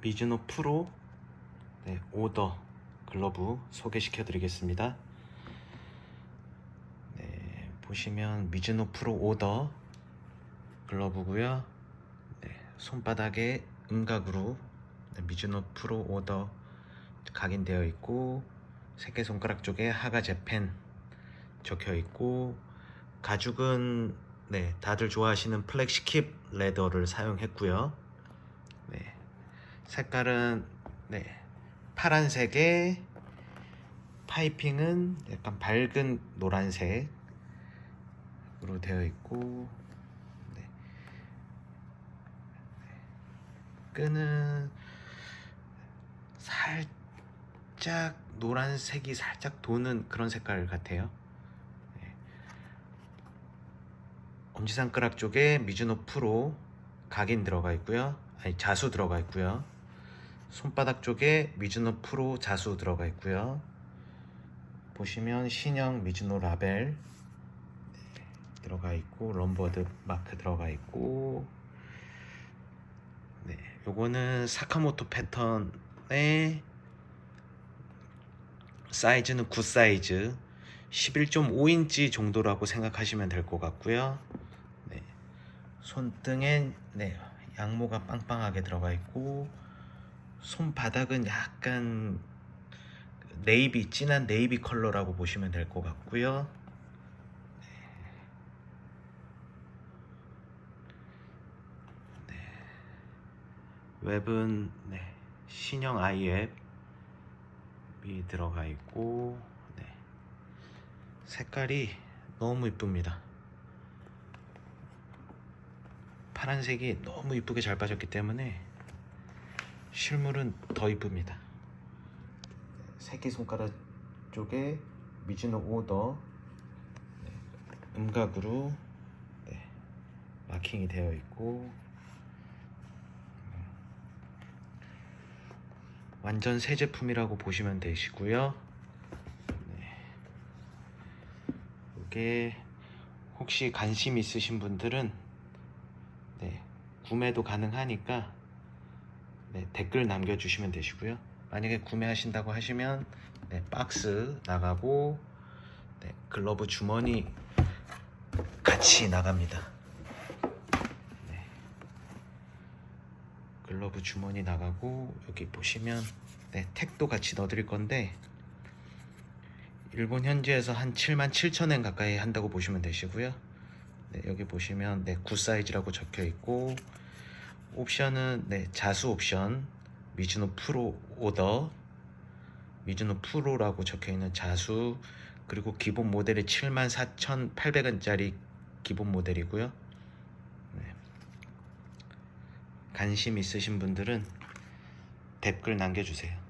미즈노 프로 네, 오더 글러브 소개시켜 드리겠습니다. 네, 보시면 미즈노 프로 오더 글러브고요. 네, 손바닥에 음각으로 네, 미즈노 프로 오더 각인되어 있고 새끼 손가락 쪽에 하가 재팬 적혀 있고 가죽은 네, 다들 좋아하시는 플렉시킵 레더를 사용했고요. 네, 색깔은 네, 파란색에 파이핑은 약간 밝은 노란색으로 되어 있고 네. 끈은 살짝 노란색이 살짝 도는 그런 색깔 같아요. 네. 엄지손가락 쪽에 미즈노 프로 각인 들어가 있고요. 아니 자수 들어가 있고요. 손바닥 쪽에 미즈노 프로 자수 들어가 있고요. 보시면 신형 미즈노 라벨 네, 들어가 있고 럼버드 마크 들어가 있고 네, 요거는 사카모토 패턴의 사이즈는 9 사이즈 11.5인치 정도라고 생각하시면 될 것 같고요. 네, 손등엔 네, 양모가 빵빵하게 들어가 있고 손바닥은 약간 네이비 진한 네이비 컬러라고 보시면 될 것 같고요. 네. 웹은 네, 신형 i앱이 들어가 있고 네. 색깔이 너무 이쁩니다. 파란색이 너무 이쁘게 잘 빠졌기 때문에 실물은 더 이쁩니다. 새끼 손가락 쪽에 미즈노 오더 네, 음각으로 네, 마킹이 되어 있고 음, 완전 새 제품이라고 보시면 되시고요. 네. 이게 혹시 관심 있으신 분들은 네, 구매도 가능하니까 네, 댓글 남겨주시면 되시고요. 만약에 구매하신다고 하시면 네, 박스 나가고 네, 글러브 주머니 같이 나갑니다. 네. 글러브 주머니 나가고 여기 보시면 네, 택도 같이 넣어드릴 건데 일본 현지에서 한 7만 7천 엔 가까이 한다고 보시면 되시고요. 네, 여기 보시면 네, 9 사이즈라고 적혀 있고 옵션은 네, 자수 옵션 미즈노 프로 오더 미즈노 프로라고 적혀 있는 자수 그리고 기본 모델이 74,800원짜리 기본 모델이고요. 네. 관심 있으신 분들은 댓글 남겨주세요.